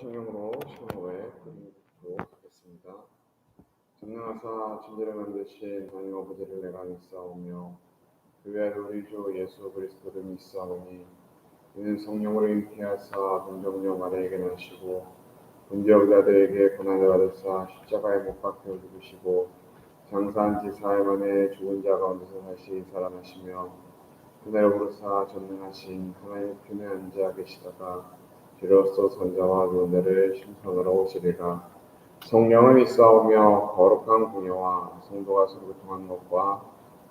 성령으로 신호에 드리도록 하겠습니다. 전능하사 진리를 만드신 하나님 아버지를 내가 믿사오며 그 외아를 우리 주 예수 그리스도를 믿사오니 이는 성령으로 잉태하사 동정녀 마리에게 나시고 본디 여자들에게 고난을 받으사 십자가에 못 박혀 죽으시고 장사한 지 사흘 만에 죽은 자 가운데서 다시 살아나시며 그날 부르사 전능하신 하나님의 편에 앉아 계시다가 비로소 선자와 노네를 심판하러 오시리라. 성령을 믿사오며 거룩한 공예와 성도가 서로 교통하는 것과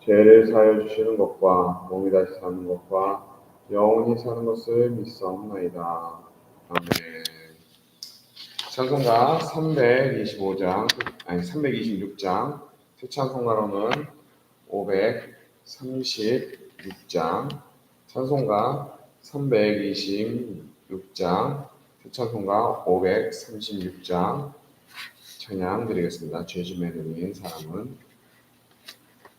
죄를 사여 주시는 것과 몸이 다시 사는 것과 영원히 사는 것을 믿사옵나이다. 아멘. 찬송가 325장 아니 326장 새 찬송가로는 536장 찬송가 326장 새찬송가 536장 찬양 드리겠습니다. 죄짐에 들린 사람은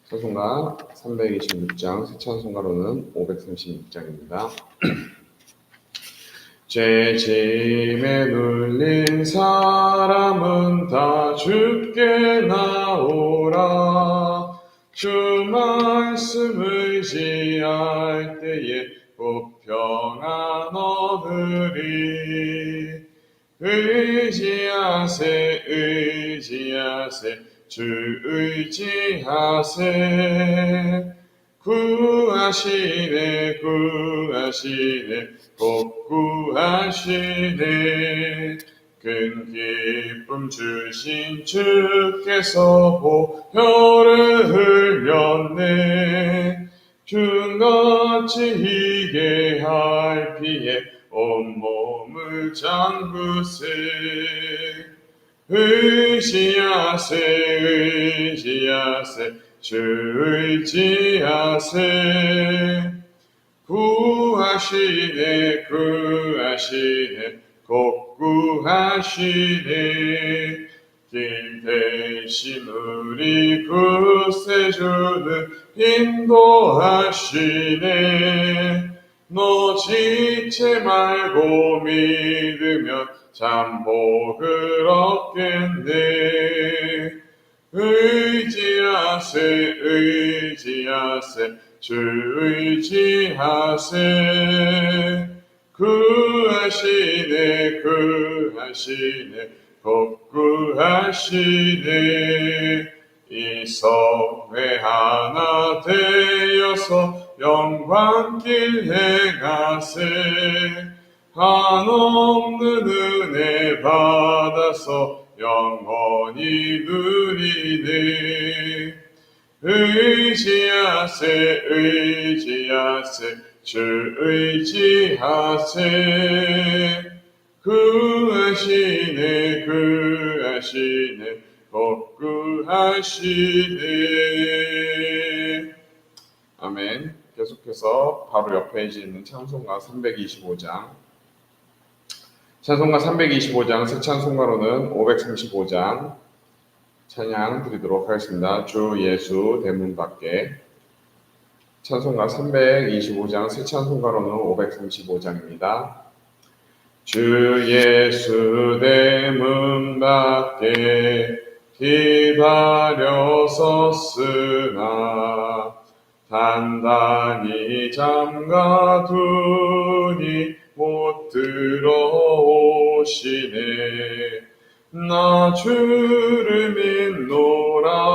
찬송가 326장 새 찬송가로는 536장입니다. 죄짐에 눌린 사람은 다 죽게 나오라 주 말씀을 지할 때에 꼭 평안 얻으리 의지하세 의지하세 주 의지하세. 구하시네 구하시네 꼭 구하시네. 큰 기쁨 주신 주께서 보혈을 흘렸네. 주같이 희게 할 피에 온몸을 잠그세 의지하세 의지하세 주 의지하세. 구하시네 구하시네 곧 구하시네. 긴 대신 우리 구세주는 인도하시네 너 지체 말고 믿으면 참 복을 얻겠네. 의지하세 의지하세 주 의지하세. 구하시네 구하시네 곧 구하시네. 이 성회 하나 되어서 영광길 행하세. 한없는 은혜 받아서 영원히 누리네. 의지하세 의지하세 주 의지하세. 구하시네 구하시네 곧 구하시네 계속해서 바로 옆에 있는 찬송가 325장 찬송가 325장 새 찬송가로는 535장 찬양 드리도록 하겠습니다. 주 예수 대문 밖에 찬송가 325장 새 찬송가로는 535장입니다. 주 예수 대문 밖에 기다려 섰으나 단단히 잠가두니 못 들어오시네. 나 주를 믿노라고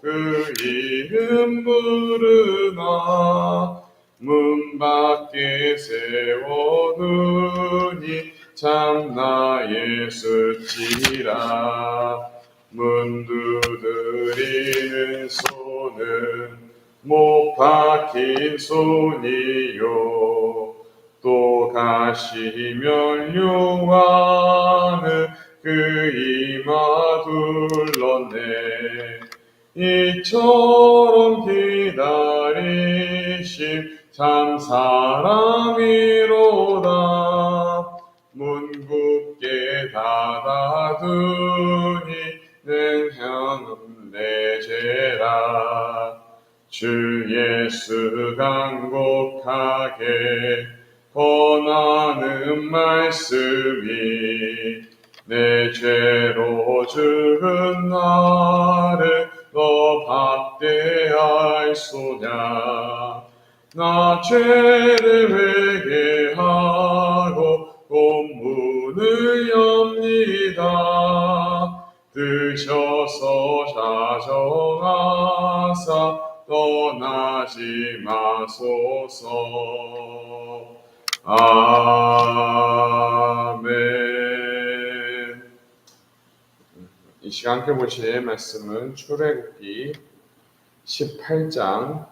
그 이름 부르나 문 밖에 세워두니 참 나의 수치라. 문 두드리는 손은 못 박힌 손이요. 또 가시 면류하는 그 이마 둘렀네. 이처럼 기다리심 참 사람이로다. 문 굳게 닫아두니 내 죄라 주 예수 간곡하게 권하는 말씀이 내 죄로 죽은 나를 너 박대할소냐? 나 죄를 회개하고 본문을 엽니다. 드셔서 자정하사 떠나지 마소서 아멘 이 시간 함께 보실 말씀은 출애굽기 18장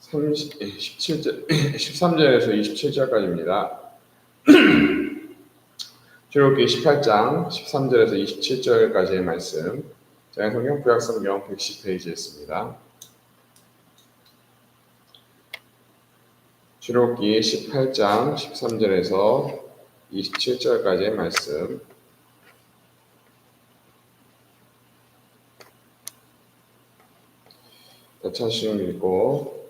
30, 17절, 13절에서 27절까지입니다. 출애굽기 18장 13절에서 27절까지의 말씀. 저희 성경 구약 성경 110페이지에 있습니다. 출애굽기 18장 13절에서 27절까지의 말씀. 차시음 읽고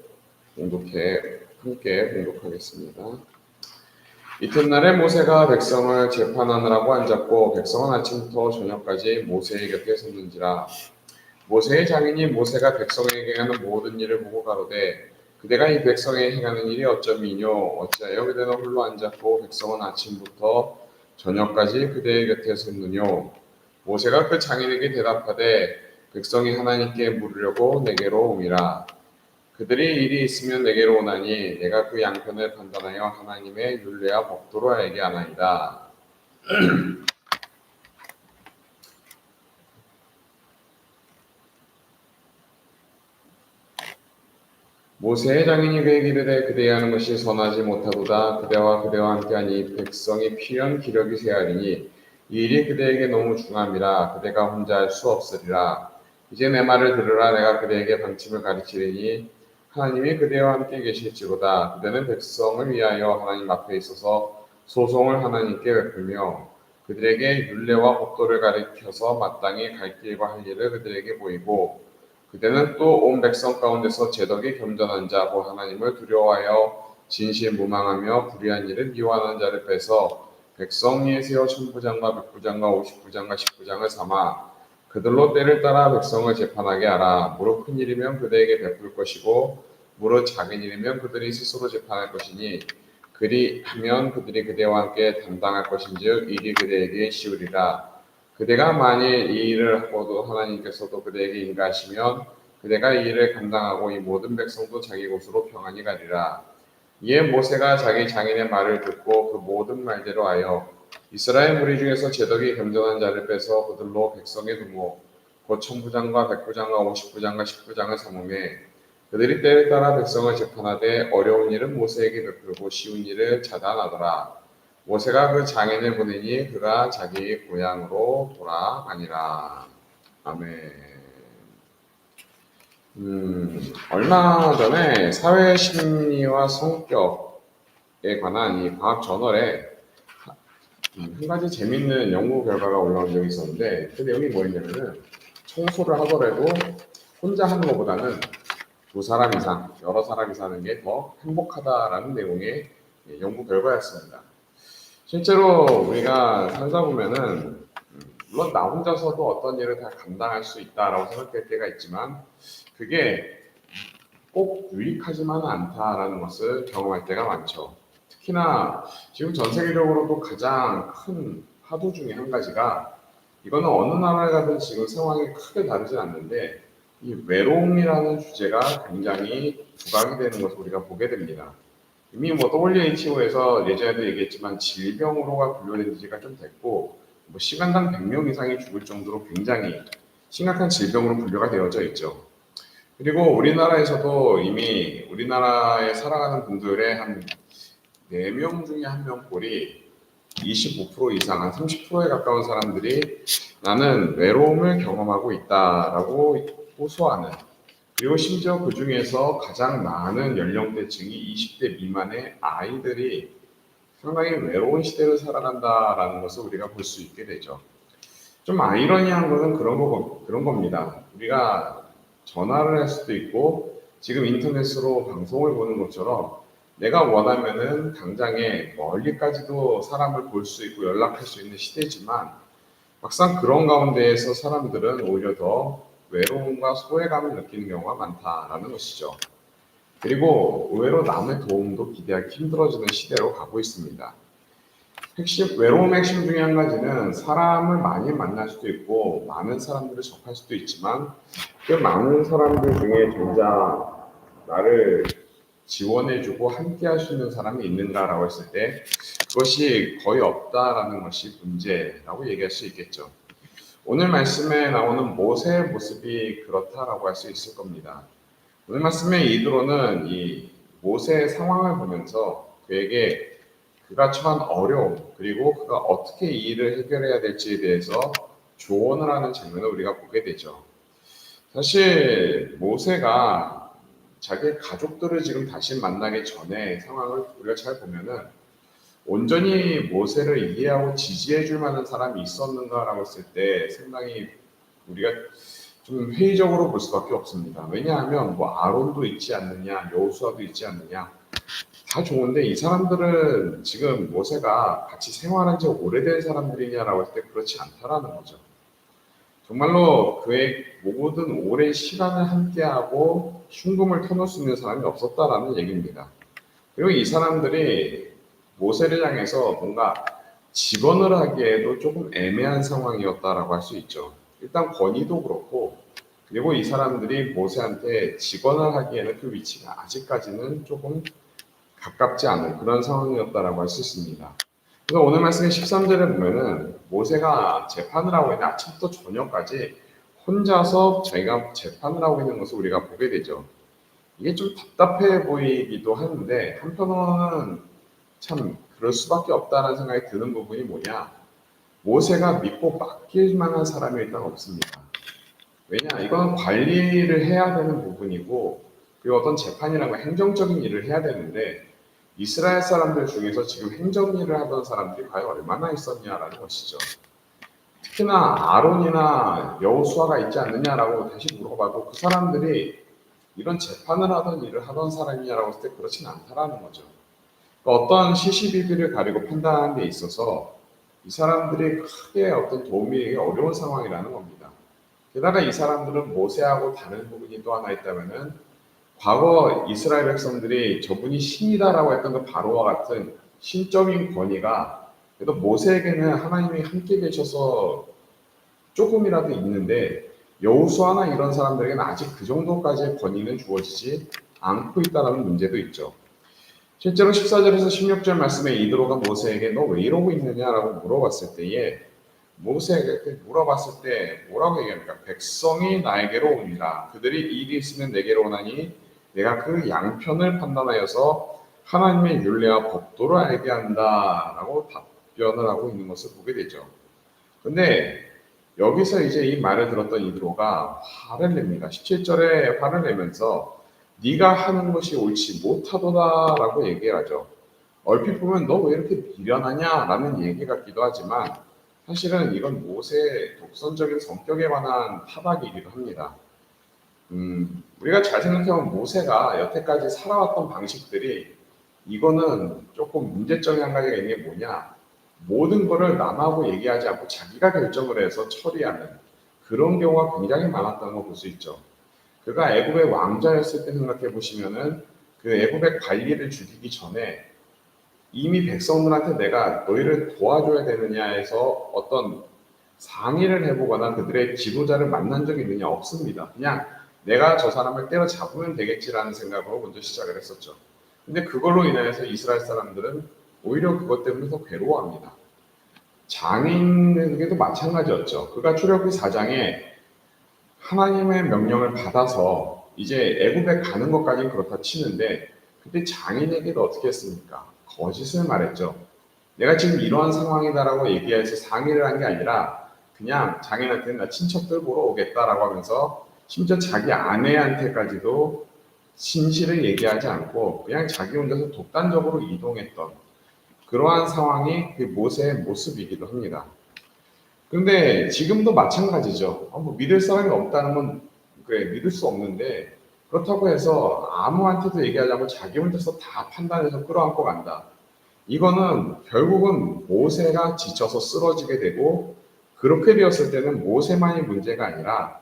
공독해 함께 공독하겠습니다. 이튿날에 모세가 백성을 재판하느라고 앉았고 백성은 아침부터 저녁까지 모세의 곁에 섰는지라 모세의 장인이 모세가 백성에게 하는 모든 일을 보고 가로되 그대가 이 백성에 행하는 일이 어쩌미뇨? 어찌하여 그대는 홀로 앉았고 백성은 아침부터 저녁까지 그대의 곁에 섰느뇨? 모세가 그 장인에게 대답하되 백성이 하나님께 물으려고 내게로 옴이라. 그들이 일이 있으면 내게로 오나니 내가 그 양편을 판단하여 하나님의 율례와 법도로 알게 하나이다. 모세의 장인이 그에게 이르되 그대의 하는 것이 선하지 못하도다. 그대와 그대와 함께하니 백성이 필연 기력이 세하리니 이 일이 그대에게 너무 중함이라 그대가 혼자 할 수 없으리라. 이제 내 말을 들으라. 내가 그대에게 방침을 가르치리니 하나님이 그대와 함께 계실지로다. 그대는 백성을 위하여 하나님 앞에 있어서 소송을 하나님께 베풀며 그들에게 율례와 법도를 가리켜서 마땅히 갈 길과 할 일을 그들에게 보이고 그대는 또 온 백성 가운데서 제덕이 겸전한 자고 하나님을 두려워하여 진실 무망하며 불의한 일을 미워하는 자를 빼서 백성 위에 세워 천부장과 백부장과 오십부장과 십부장을 삼아 그들로 때를 따라 백성을 재판하게 하라. 무릇 큰 일이면 그대에게 베풀 것이고 무릇 작은 일이면 그들이 스스로 재판할 것이니 그리 하면 그들이 그대와 함께 담당할 것인즉 일이 그대에게 쉬우리라. 그대가 만일 이 일을 하고도 하나님께서도 그대에게 인가하시면 그대가 이 일을 감당하고 이 모든 백성도 자기 곳으로 평안히 가리라. 이에 모세가 자기 장인의 말을 듣고 그 모든 말대로 하여 이스라엘 무리 중에서 제덕이 겸전한 자를 빼서 그들로 백성의 두모 곧 천부장과 백부장과 오십부장과 십부장을 삼음해 그들이 때에 따라 백성을 재판하되 어려운 일은 모세에게 베풀고 쉬운 일을 차단하더라. 모세가 그 장인을 보내니 그가 자기 고향으로 돌아가니라. 아멘. 음, 얼마 전에 사회 심리와 성격에 관한 이 과학 저널에 음, 한 가지 재밌는 연구 결과가 올라온 적이 있었는데 그 내용이 뭐였냐면은 청소를 하더라도 혼자 하는 것보다는 두 사람 이상, 여러 사람이 사는 게 더 행복하다라는 내용의 연구 결과였습니다. 실제로 우리가 살다 보면은 음, 물론 나 혼자서도 어떤 일을 다 감당할 수 있다라고 생각할 때가 있지만 그게 꼭 유익하지만은 않다라는 것을 경험할 때가 많죠. 특히나 지금 전 세계적으로도 가장 큰 화두 중에 한 가지가 이거는 어느 나라에 가든 지금 상황이 크게 다르진 않는데 이 외로움이라는 주제가 굉장히 부각이 되는 것을 우리가 보게 됩니다. 이미 뭐 WHO에서 예전에도 얘기했지만 질병으로가 분류된 지가 좀 됐고 뭐 시간당 100명 이상이 죽을 정도로 굉장히 심각한 질병으로 분류가 되어져 있죠. 그리고 우리나라에서도 이미 우리나라에 살아가는 분들의 한 4명 중에 한명 꼴이 25% 이상, 한 30%에 가까운 사람들이 나는 외로움을 경험하고 있다라고 호소하는 그리고 심지어 그 중에서 가장 많은 연령대층이 20대 미만의 아이들이 상당히 외로운 시대를 살아간다라는 것을 우리가 볼 수 있게 되죠. 좀 아이러니한 것은 그런 거 그런 겁니다. 우리가 전화를 할 수도 있고 지금 인터넷으로 방송을 보는 것처럼 내가 원하면은 당장에 멀리까지도 사람을 볼 수 있고 연락할 수 있는 시대지만 막상 그런 가운데에서 사람들은 오히려 더 외로움과 소외감을 느끼는 경우가 많다라는 것이죠. 그리고 의외로 남의 도움도 기대하기 힘들어지는 시대로 가고 있습니다. 핵심, 외로움의 핵심 중에 한 가지는 사람을 많이 만날 수도 있고 많은 사람들을 접할 수도 있지만 그 많은 사람들 중에 정작 나를 지원해주고 함께 할 수 있는 사람이 있는가라고 했을 때 그것이 거의 없다라는 것이 문제라고 얘기할 수 있겠죠. 오늘 말씀에 나오는 모세의 모습이 그렇다라고 할 수 있을 겁니다. 오늘 말씀의 이드로는 이 모세의 상황을 보면서 그에게 그가 처한 어려움 그리고 그가 어떻게 이 일을 해결해야 될지에 대해서 조언을 하는 장면을 우리가 보게 되죠. 사실 모세가 자기 가족들을 지금 다시 만나기 전에 상황을 우리가 잘 보면은 온전히 모세를 이해하고 지지해 줄 만한 사람이 있었는가라고 했을 때 상당히 우리가 좀 회의적으로 볼 수밖에 없습니다. 왜냐하면 뭐 아론도 있지 않느냐, 여호수아도 있지 않느냐, 다 좋은데 이 사람들은 지금 모세가 같이 생활한 지 오래된 사람들이냐라고 했을 때 그렇지 않다라는 거죠. 정말로 그의 모든 오랜 시간을 함께하고 흉금을 터놓을 수 있는 사람이 없었다라는 얘기입니다. 그리고 이 사람들이 모세를 향해서 뭔가 직언을 하기에도 조금 애매한 상황이었다라고 할 수 있죠. 일단 권위도 그렇고 그리고 이 사람들이 모세한테 직언을 하기에는 그 위치가 아직까지는 조금 가깝지 않은 그런 상황이었다라고 할 수 있습니다. 그래서 오늘 말씀의 13절에 보면은 모세가 재판을 하고 있는 아침부터 저녁까지 혼자서 자기가 재판을 하고 있는 것을 우리가 보게 되죠. 이게 좀 답답해 보이기도 하는데 한편으로는 참 그럴 수밖에 없다는 생각이 드는 부분이 뭐냐? 모세가 믿고 맡길 만한 사람이 일단 없습니다. 왜냐? 이건 관리를 해야 되는 부분이고 그리고 어떤 재판이라고 행정적인 일을 해야 되는데 이스라엘 사람들 중에서 지금 행정 일을 하던 사람들이 과연 얼마나 있었냐라는 것이죠. 특히나 아론이나 여호수아가 있지 않느냐라고 다시 물어봐도 그 사람들이 이런 재판을 하던 일을 하던 사람이냐라고 했을 때 그렇진 않다라는 거죠. 그러니까 어떤 시시비비를 가리고 판단하는 데 있어서 이 사람들이 크게 어떤 도움이 어려운 상황이라는 겁니다. 게다가 이 사람들은 모세하고 다른 부분이 또 하나 있다면은 과거 이스라엘 백성들이 저분이 신이다라고 했던 그 바로와 같은 신적인 권위가 그래도 모세에게는 하나님이 함께 계셔서 조금이라도 있는데 여호수아나 이런 사람들에게는 아직 그 정도까지의 권위는 주어지지 않고 있다는 문제도 있죠. 실제로 14절에서 16절 말씀에 이드로가 모세에게 너 왜 이러고 있느냐라고 물어봤을 때에 모세에게 물어봤을 때 뭐라고 얘기합니까? 백성이 나에게로 옵니다. 그들이 일이 있으면 내게로 오나니 내가 그 양편을 판단하여서 하나님의 윤례와 법도를 알게 한다라고 답변을 하고 있는 것을 보게 되죠. 근데 여기서 이제 이 말을 들었던 이드로가 화를 냅니다. 17절에 화를 내면서 네가 하는 것이 옳지 못하도다라고 얘기하죠. 얼핏 보면 너 왜 이렇게 미련하냐라는 얘기 같기도 하지만 사실은 이건 모세의 독선적인 성격에 관한 타박이기도 합니다. 음, 우리가 잘 생각해보면 모세가 여태까지 살아왔던 방식들이 이거는 조금 문제점이 한 가지가 있는 게 뭐냐. 모든 거를 남하고 얘기하지 않고 자기가 결정을 해서 처리하는 그런 경우가 굉장히 많았다는 걸 볼 수 있죠. 그가 애굽의 왕자였을 때 생각해 보시면은 그 애굽의 관리를 죽이기 전에 이미 백성들한테 내가 너희를 도와줘야 되느냐 해서 어떤 상의를 해보거나 그들의 지도자를 만난 적이 있느냐 없습니다. 그냥 내가 저 사람을 때려잡으면 되겠지라는 생각으로 먼저 시작을 했었죠. 근데 그걸로 인해서 이스라엘 사람들은 오히려 그것 때문에 더 괴로워합니다. 장인에게도 마찬가지였죠. 그가 출애굽기 4장에 하나님의 명령을 받아서 이제 애굽에 가는 것까지는 그렇다 치는데 그때 장인에게도 어떻게 했습니까? 거짓을 말했죠. 내가 지금 이러한 상황이다라고 얘기해서 상의를 한 게 아니라 그냥 장인한테 나 친척들 보러 오겠다라고 하면서 심지어 자기 아내한테까지도 진실을 얘기하지 않고 그냥 자기 혼자서 독단적으로 이동했던 그러한 상황이 그 모세의 모습이기도 합니다. 그런데 지금도 마찬가지죠. 어, 뭐 믿을 사람이 없다는 건 그래 믿을 수 없는데 그렇다고 해서 아무한테도 얘기하지 않고 자기 혼자서 다 판단해서 끌어안고 간다. 이거는 결국은 모세가 지쳐서 쓰러지게 되고 그렇게 되었을 때는 모세만이 문제가 아니라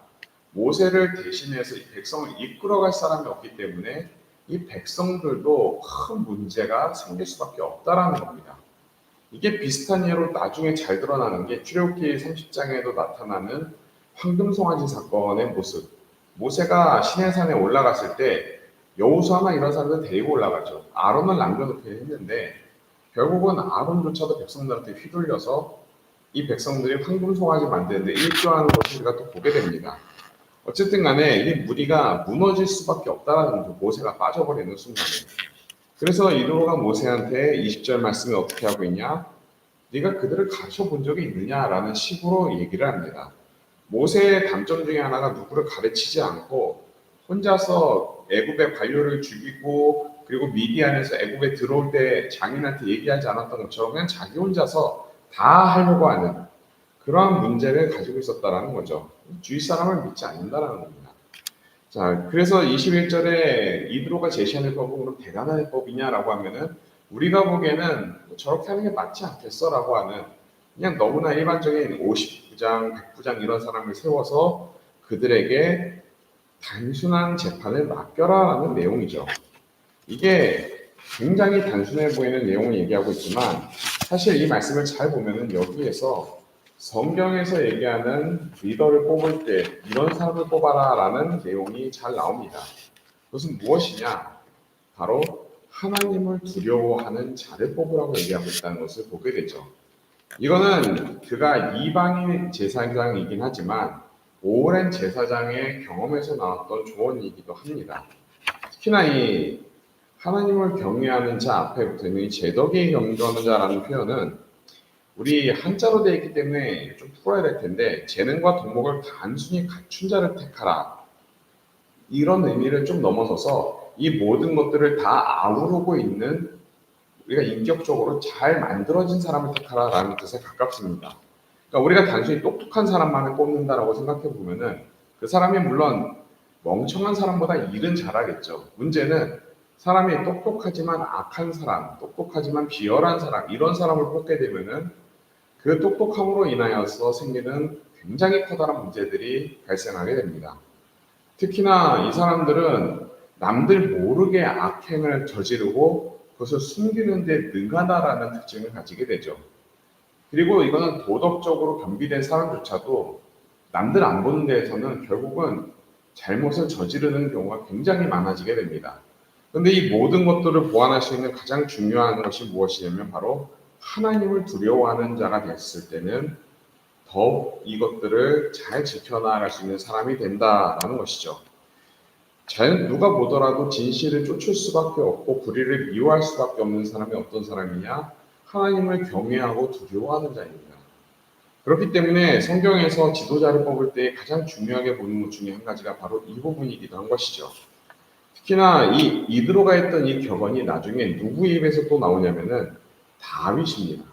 모세를 대신해서 이 백성을 이끌어갈 사람이 없기 때문에 이 백성들도 큰 문제가 생길 수밖에 없다라는 겁니다. 이게 비슷한 예로 나중에 잘 드러나는 게 출애굽기 30장에도 나타나는 황금송아지 사건의 모습. 모세가 시내산에 올라갔을 때 여호수아나 이런 사람들 데리고 올라가죠. 아론을 남겨놓게 했는데 결국은 아론조차도 백성들한테 휘둘려서 이 백성들이 황금송아지 만드는데 일조하는 것을 우리가 또 보게 됩니다. 어쨌든 간에 이 무리가 무너질 수밖에 없다라는 거죠. 모세가 빠져버리는 순간에. 그래서 이도로가 모세한테 20절 말씀이 어떻게 하고 있냐? 네가 그들을 가르쳐 본 적이 있느냐라는 식으로 얘기를 합니다. 모세의 단점 중에 하나가 누구를 가르치지 않고 혼자서 애굽의 관료를 죽이고 그리고 미디안에서 애굽에 들어올 때 장인한테 얘기하지 않았던 것처럼 그냥 자기 혼자서 다 하려고 하는 그러한 문제를 가지고 있었다라는 거죠. 주위 사람을 믿지 않는다라는 겁니다. 자, 그래서 21절에 이드로가 제시하는 법은 그럼 대단한 해법이냐라고 하면은 우리가 보기에는 뭐 저렇게 하는 게 맞지 않겠어라고 하는 그냥 너무나 일반적인 50부장, 100부장 이런 사람을 세워서 그들에게 단순한 재판을 맡겨라라는 내용이죠. 이게 굉장히 단순해 보이는 내용을 얘기하고 있지만 사실 이 말씀을 잘 보면은 여기에서 성경에서 얘기하는 리더를 뽑을 때 이런 사람을 뽑아라라는 내용이 잘 나옵니다. 그것은 무엇이냐? 바로 하나님을 두려워하는 자를 뽑으라고 얘기하고 있다는 것을 보게 되죠. 이거는 그가 이방인 제사장이긴 하지만 오랜 제사장의 경험에서 나왔던 조언이기도 합니다. 특히나 이 하나님을 경외하는 자 앞에 붙어 있는 이 제덕에 경주하는 자라는 표현은 우리 한자로 되어 있기 때문에 좀 풀어야 될 텐데 재능과 덕목을 단순히 갖춘 자를 택하라 이런 의미를 좀 넘어서서 이 모든 것들을 다 아우르고 있는 우리가 인격적으로 잘 만들어진 사람을 택하라라는 뜻에 가깝습니다. 그러니까 우리가 단순히 똑똑한 사람만을 뽑는다라고 생각해 보면은 그 사람이 물론 멍청한 사람보다 일은 잘하겠죠. 문제는 사람이 똑똑하지만 악한 사람, 똑똑하지만 비열한 사람 이런 사람을 뽑게 되면은 그 똑똑함으로 인하여서 생기는 굉장히 커다란 문제들이 발생하게 됩니다. 특히나 이 사람들은 남들 모르게 악행을 저지르고 그것을 숨기는 데 능하다라는 특징을 가지게 되죠. 그리고 이거는 도덕적으로 겸비된 사람조차도 남들 안 보는 데에서는 결국은 잘못을 저지르는 경우가 굉장히 많아지게 됩니다. 그런데 이 모든 것들을 보완할 수 있는 가장 중요한 것이 무엇이냐면 바로 하나님을 두려워하는 자가 됐을 때는 더욱 이것들을 잘 지켜나갈 수 있는 사람이 된다라는 것이죠. 자연 누가 보더라도 진실을 쫓을 수밖에 없고 불의를 미워할 수밖에 없는 사람이 어떤 사람이냐? 하나님을 경외하고 두려워하는 자입니다. 그렇기 때문에 성경에서 지도자를 뽑을 때 가장 중요하게 보는 것 중에 한 가지가 바로 이 부분이기도 한 것이죠. 특히나 이 이드로가 했던 이 격언이 나중에 누구 입에서 또 나오냐면은 다윗입니다.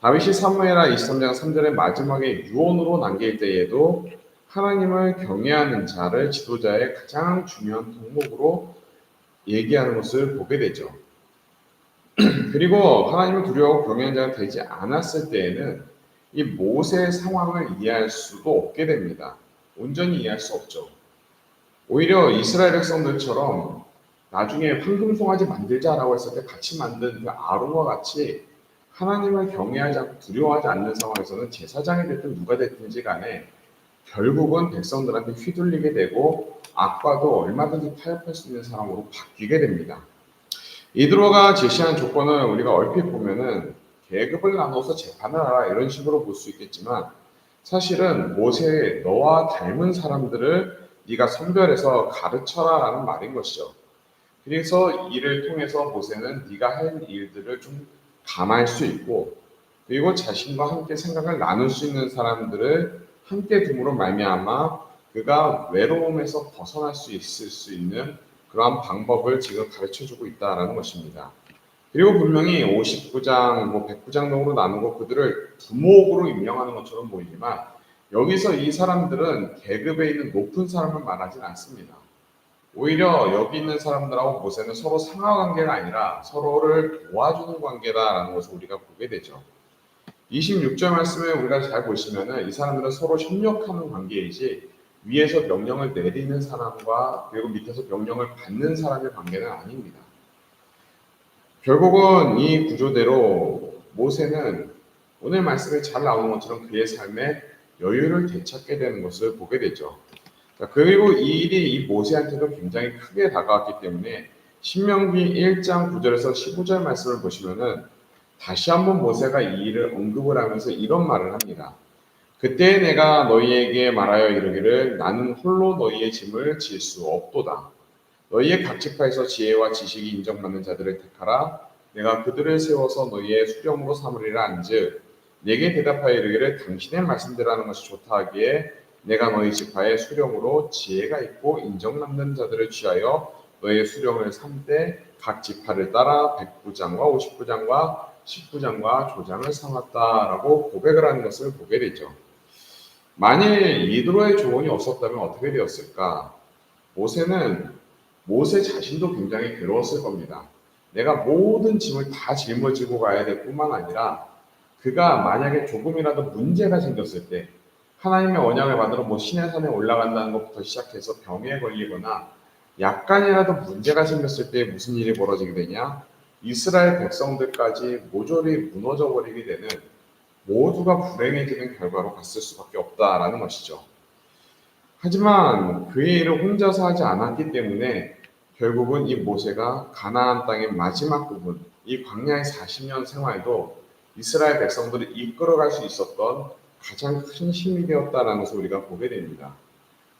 다윗이 사무엘하 23장 3절의 마지막에 유언으로 남길 때에도 하나님을 경외하는 자를 지도자의 가장 중요한 덕목으로 얘기하는 것을 보게 되죠. 그리고 하나님을 두려워하고 경외하는 자가 되지 않았을 때에는 이 모세의 상황을 이해할 수도 없게 됩니다. 온전히 이해할 수 없죠. 오히려 이스라엘 백성들처럼 나중에 황금 송아지 만들자라고 했을 때 같이 만든 그 아론과 같이 하나님을 경외하지 않고 두려워하지 않는 상황에서는 제사장이 됐든 누가 됐든지 간에 결국은 백성들한테 휘둘리게 되고 악과도 얼마든지 타협할 수 있는 사람으로 바뀌게 됩니다. 이드로가 제시한 조건을 우리가 얼핏 보면은 계급을 나눠서 재판을 하라 이런 식으로 볼 수 있겠지만 사실은 모세의 너와 닮은 사람들을 네가 선별해서 가르쳐라라는 말인 것이죠. 그래서 이를 통해서 모세는 네가 할 일들을 좀 감할 수 있고 그리고 자신과 함께 생각을 나눌 수 있는 사람들을 함께 둠으로 말미암아 그가 외로움에서 벗어날 수 있을 수 있는 그러한 방법을 지금 가르쳐 주고 있다라는 것입니다. 그리고 분명히 59장, 뭐 109장 정도 나누고 그들을 두목으로 임명하는 것처럼 보이지만 여기서 이 사람들은 계급에 있는 높은 사람을 말하진 않습니다. 오히려 여기 있는 사람들하고 모세는 서로 상하 관계가 아니라 서로를 도와주는 관계다라는 것을 우리가 보게 되죠. 26절 말씀에 우리가 잘 보시면은 이 사람들은 서로 협력하는 관계이지 위에서 명령을 내리는 사람과 그리고 밑에서 명령을 받는 사람의 관계는 아닙니다. 결국은 이 구조대로 모세는 오늘 말씀에 잘 나오는 것처럼 그의 삶에 여유를 되찾게 되는 것을 보게 되죠. 자, 그리고 이 일이 이 모세한테도 굉장히 크게 다가왔기 때문에 신명기 1장 9절에서 15절 말씀을 보시면은 다시 한번 모세가 이 일을 언급을 하면서 이런 말을 합니다. 그때 내가 너희에게 말하여 이르기를 나는 홀로 너희의 짐을 질 수 없도다. 너희의 각 지파에서 지혜와 지식이 인정받는 자들을 택하라. 내가 그들을 세워서 너희의 수령으로 삼으리라 한즉 내게 대답하여 이르기를 당신의 말씀대로 하는 것이 좋다 하기에 내가 너희 지파의 수령으로 지혜가 있고 인정받는 자들을 취하여 너희의 수령을 삼되 각 지파를 따라 백부장과 오십부장과 십부장과 조장을 삼았다라고 고백을 하는 것을 보게 되죠. 만일 이드로의 조언이 없었다면 어떻게 되었을까? 모세는 모세 자신도 굉장히 괴로웠을 겁니다. 내가 모든 짐을 다 짊어지고 가야 될 뿐만 아니라 그가 만약에 조금이라도 문제가 생겼을 때 하나님의 언약을 받으러 뭐 신의 산에 올라간다는 것부터 시작해서 병에 걸리거나 약간이라도 문제가 생겼을 때 무슨 일이 벌어지게 되냐? 이스라엘 백성들까지 모조리 무너져 버리게 되는 모두가 불행해지는 결과로 갔을 수밖에 없다라는 것이죠. 하지만 그의 일을 혼자서 하지 않았기 때문에 결국은 이 모세가 가나안 땅의 마지막 부분, 이 광야의 40년 생활도 이스라엘 백성들을 이끌어갈 수 있었던 가장 큰 힘이 되었다라는 것을 우리가 보게 됩니다.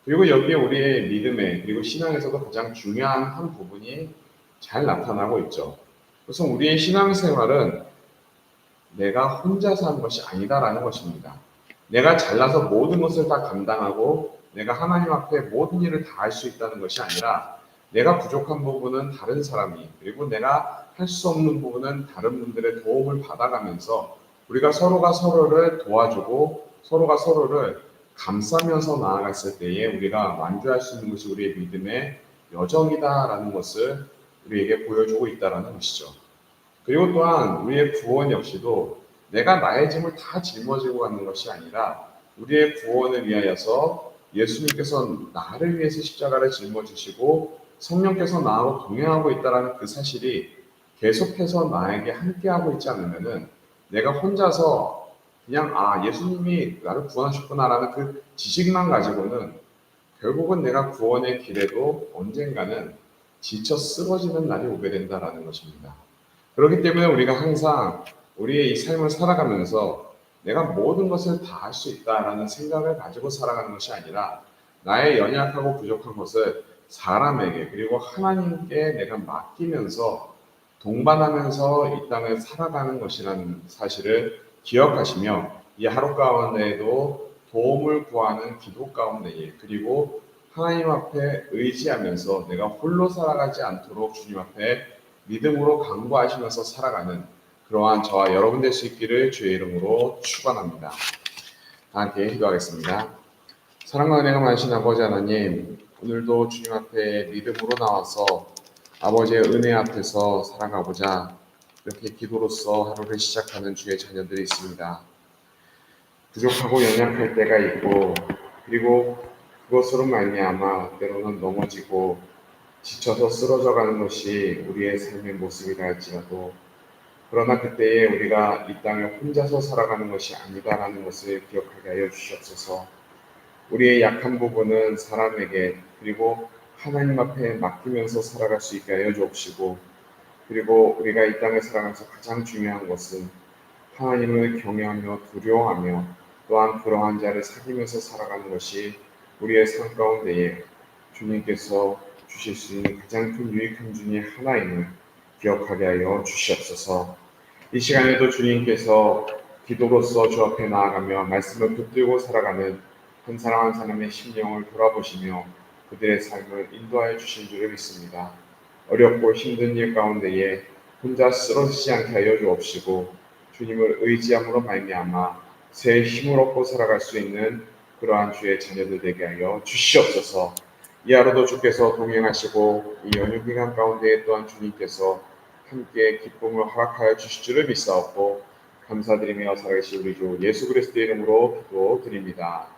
그리고 여기에 우리의 믿음에 그리고 신앙에서도 가장 중요한 한 부분이 잘 나타나고 있죠. 그래서 우리의 신앙생활은 내가 혼자서 하는 것이 아니다라는 것입니다. 내가 잘나서 모든 것을 다 감당하고 내가 하나님 앞에 모든 일을 다 할 수 있다는 것이 아니라 내가 부족한 부분은 다른 사람이 그리고 내가 할 수 없는 부분은 다른 분들의 도움을 받아가면서 우리가 서로가 서로를 도와주고 서로가 서로를 감싸면서 나아갔을 때에 우리가 완주할 수 있는 것이 우리의 믿음의 여정이다라는 것을 우리에게 보여주고 있다라는 것이죠. 그리고 또한 우리의 구원 역시도 내가 나의 짐을 다 짊어지고 가는 것이 아니라 우리의 구원을 위하여서 예수님께서 나를 위해서 십자가를 짊어지시고 성령께서 나하고 동행하고 있다라는 그 사실이 계속해서 나에게 함께하고 있지 않으면은 내가 혼자서 그냥 아 예수님이 나를 구원하셨구나라는 그 지식만 가지고는 결국은 내가 구원의 길에도 언젠가는 지쳐 쓰러지는 날이 오게 된다라는 것입니다. 그렇기 때문에 우리가 항상 우리의 이 삶을 살아가면서 내가 모든 것을 다 할 수 있다라는 생각을 가지고 살아가는 것이 아니라 나의 연약하고 부족한 것을 사람에게 그리고 하나님께 내가 맡기면서 동반하면서 이 땅을 살아가는 것이라는 사실을 기억하시며 이 하루 가운데에도 도움을 구하는 기도 가운데에 그리고 하나님 앞에 의지하면서 내가 홀로 살아가지 않도록 주님 앞에 믿음으로 강구하시면서 살아가는 그러한 저와 여러분 될 수 있기를 주의 이름으로 축원합니다. 함께 기도하겠습니다. 사랑과 은혜가 많으신 아버지 하나님, 오늘도 주님 앞에 믿음으로 나와서 아버지의 은혜 앞에서 살아가보자 이렇게 기도로서 하루를 시작하는 주의 자녀들이 있습니다. 부족하고 연약할 때가 있고 그리고 그것으로 말미암아 때로는 넘어지고 지쳐서 쓰러져가는 것이 우리의 삶의 모습이라 할지라도 그러나 그때에 우리가 이 땅에 혼자서 살아가는 것이 아니다라는 것을 기억하게 하여 주시옵소서. 우리의 약한 부분은 사람에게 그리고 하나님 앞에 맡기면서 살아갈 수 있게 하여 주옵시고 그리고 우리가 이 땅에 살아가면서 가장 중요한 것은 하나님을 경외하며 두려워하며 또한 그러한 자를 사귀면서 살아가는 것이 우리의 삶 가운데에 주님께서 주실 수 있는 가장 큰 유익한 중의 하나임을 기억하게 하여 주시옵소서. 이 시간에도 주님께서 기도로서 주 앞에 나아가며 말씀을 붙들고 살아가는 한 사람 한 사람의 심령을 돌아보시며 그들의 삶을 인도하여 주신 줄을 믿습니다. 어렵고 힘든 일 가운데에 혼자 쓰러지지 않게 하여 주옵시고 주님을 의지함으로 말미암아 새 힘을 얻고 살아갈 수 있는 그러한 주의 자녀들 되게 하여 주시옵소서. 이 하루도 주께서 동행하시고 이 연휴 기간 가운데 또한 주님께서 함께 기쁨을 허락하여 주실 줄을 믿사옵고 감사드리며 살아계신 우리 주 예수 그리스도의 이름으로 기도드립니다.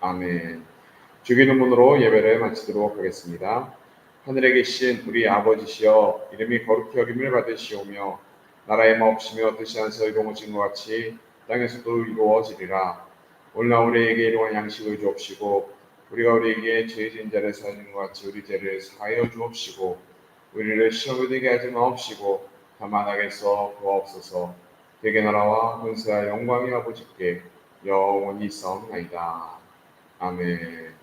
아멘. 주기는 문으로 예배를 마치도록 하겠습니다. 하늘에 계신 우리 아버지시여 이름이 거룩히 여김을 받으시오며 나라의 마옵시며 뜻이 안서 이루어진 것 같이 땅에서도 이루어지리라. 오늘 우리에게 일용할 양식을 주옵시고 우리가 우리에게 죄 지은 자를 사하는 것 같이 우리 죄를 사하여 주옵시고 우리를 시험에 들게 하지 마옵시고 다만 악에서 구하옵소서 되게 나라와 권세와 영광이 아버지께 영원히 있사옵나이다. 아멘